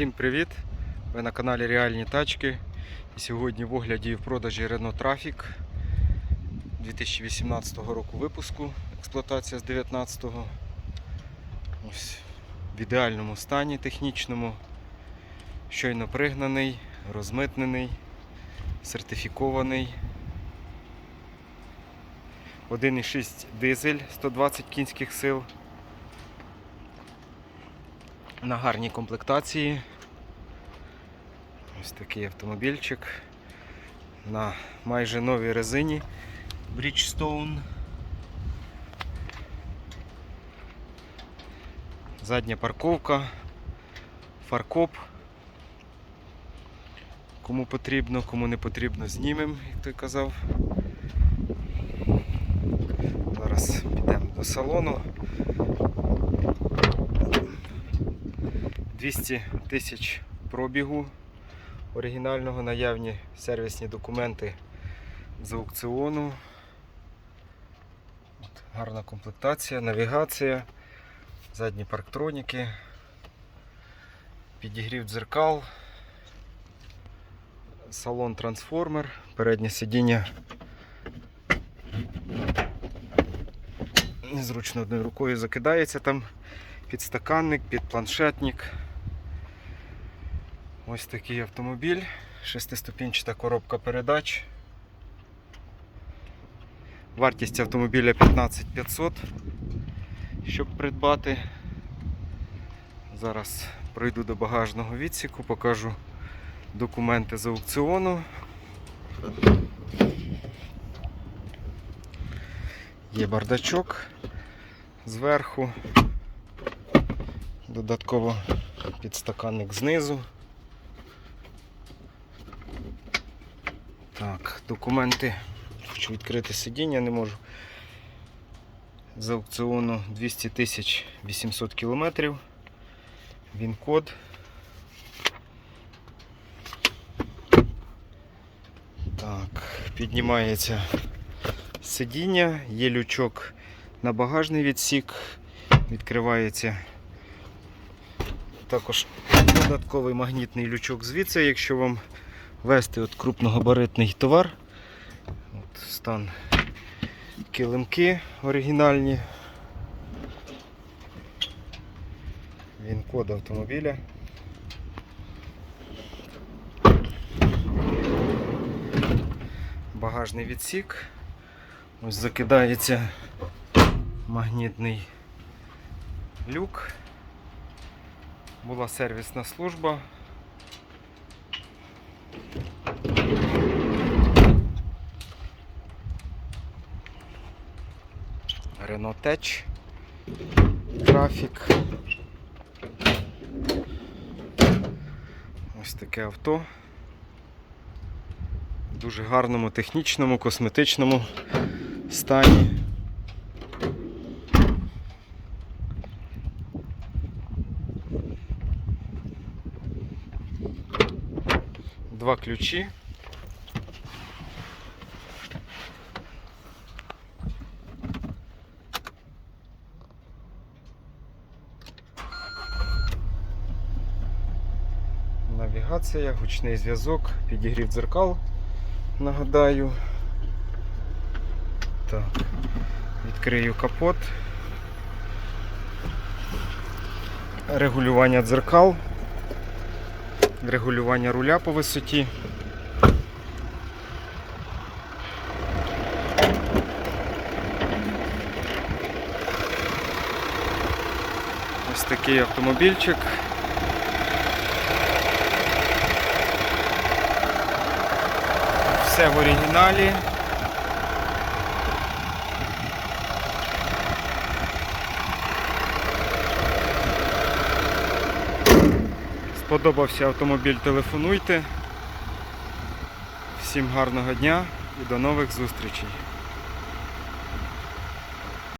Всім привіт! Ви на каналі Реальні Тачки. І сьогодні в огляді і в продажі Renault Trafic 2018 року випуску. Експлуатація з 19-го. Ось в ідеальному стані технічному. Щойно пригнаний, розмитнений, сертифікований. 1,6 дизель 120 кінських сил на гарній комплектації. Ось такий автомобільчик на майже новій резині Bridgestone. Задня парковка, фаркоп. Кому потрібно, кому не потрібно, знімемо, як той казав. Зараз підемо до салону. 200 тисяч пробігу оригінального, наявні сервісні документи з аукціону. От, гарна комплектація, навігація, задні парктроніки, підігрів дзеркал, салон трансформер, переднє сидіння. Незручно одною рукою закидається там підстаканник, підпланшетник. Ось такий автомобіль, шестиступінчата коробка передач. Вартість автомобіля 15500, щоб придбати. Зараз пройду до багажного відсіку, покажу документи з аукціону. Є бардачок зверху, додатково підстаканник знизу. Так, документи. Хочу відкрити сидіння, не можу. З аукціону 200 тисяч 800 кілометрів. Він код. Так, піднімається сидіння, є лючок на багажний відсік, відкривається також додатковий магнітний лючок звідси, якщо вам вести от крупногабаритний товар. От стан килимки оригінальні. Він код автомобіля. Багажний відсік. Ось закидається магнітний люк. Була сервісна служба. Tech, графік. Ось таке авто. В дуже гарному технічному, косметичному стані. Два ключі. Навігація, гучний зв'язок, підігрів дзеркал, нагадаю. Так, відкрию капот. Регулювання дзеркал, регулювання руля по висоті. Ось такий автомобільчик. Все в оригіналі. Сподобався автомобіль, телефонуйте. Всім гарного дня і до нових зустрічей.